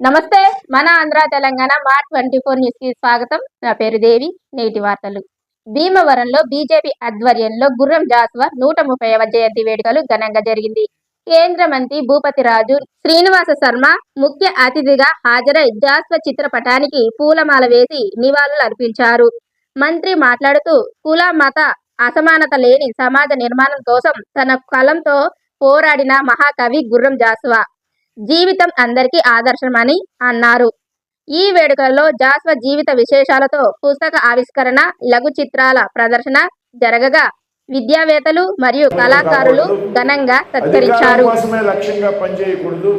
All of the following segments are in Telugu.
నమస్తే మన ఆంధ్ర తెలంగాణ మా ట్వంటీ ఫోర్ న్యూస్కి స్వాగతం. నా పేరు దేవి నేటి వార్తలు. భీమవరంలో బీజేపీ ఆధ్వర్యంలో గుర్రం జాస్వా నూట ముప్పైవ జయంతి వేడుకలు ఘనంగా జరిగింది. కేంద్ర మంత్రి భూపతి రాజు శ్రీనివాస శర్మ ముఖ్య అతిథిగా హాజరై జాస్వ చిత్రపటానికి పూలమాల వేసి నివాళులు అర్పించారు. మంత్రి మాట్లాడుతూ కుల మత అసమానత లేని సమాజ నిర్మాణం కోసం తన కలంతో పోరాడిన మహాకవి గుర్రం జాస్వా. జీవితం అందరికీ ఆదర్శమని అన్నారు. ఈ వేడుకల్లో జాస్వ జీవిత విశేషాలతో పుస్తక ఆవిష్కరణ లఘు చిత్రాల ప్రదర్శన జరగగా విద్యావేత్తలు మరియు కళాకారులు ఘనంగా సత్కరించారు. లక్ష్యంగా పనిచేయకూడదు.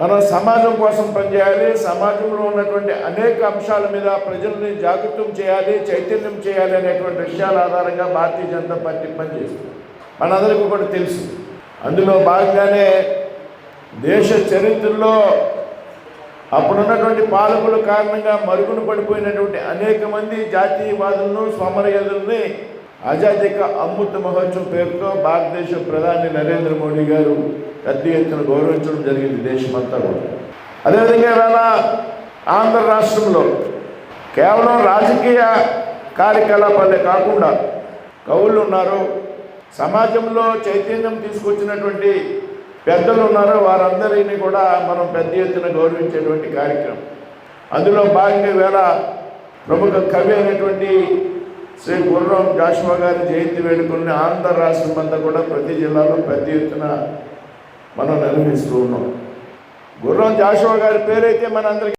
మనం సమాజం కోసం పనిచేయాలి. సమాజంలో ఉన్నటువంటి అనేక అంశాల మీద ప్రజల్ని జాగృతం చేయాలి చైతన్యం చేయాలి అనేటువంటి విషయాల ఆధారంగా భారతీయ జనతా పార్టీ పనిచేస్తుంది. మనందరికీ కూడా తెలుసు. అందులో భాగంగానే దేశ చరిత్రలో అప్పుడున్నటువంటి పాలకుల కారణంగా మరుగున పడిపోయినటువంటి అనేక మంది జాతీయవాదులను స్వమర్యాదుల్ని ఆజాదీ అమృత మహోత్సవం పేరుతో భారతదేశ ప్రధాని నరేంద్ర మోడీ గారు పెద్ద ఎత్తున గౌరవించడం జరిగింది దేశమంతా కూడా. అదేవిధంగా ఇవాళ ఆంధ్ర రాష్ట్రంలో కేవలం రాజకీయ కార్యకలాపాలే కాకుండా కవులు ఉన్నారు సమాజంలో చైతన్యం తీసుకొచ్చినటువంటి పెద్దలు ఉన్నారో వారందరినీ కూడా మనం పెద్ద ఎత్తున గౌరవించేటువంటి కార్యక్రమం. అందులో భాగంగా వేళ ప్రముఖ కవి అయినటువంటి శ్రీ గుర్రం జాషువా గారి జయంతి వేడుకల్ని ఆంధ్ర రాష్ట్రం అంతా కూడా ప్రతి జిల్లాలో పెద్ద ఎత్తున మనం నిర్వహిస్తూ ఉన్నాం. గుర్రం జాషువా గారి పేరైతే మనందరికీ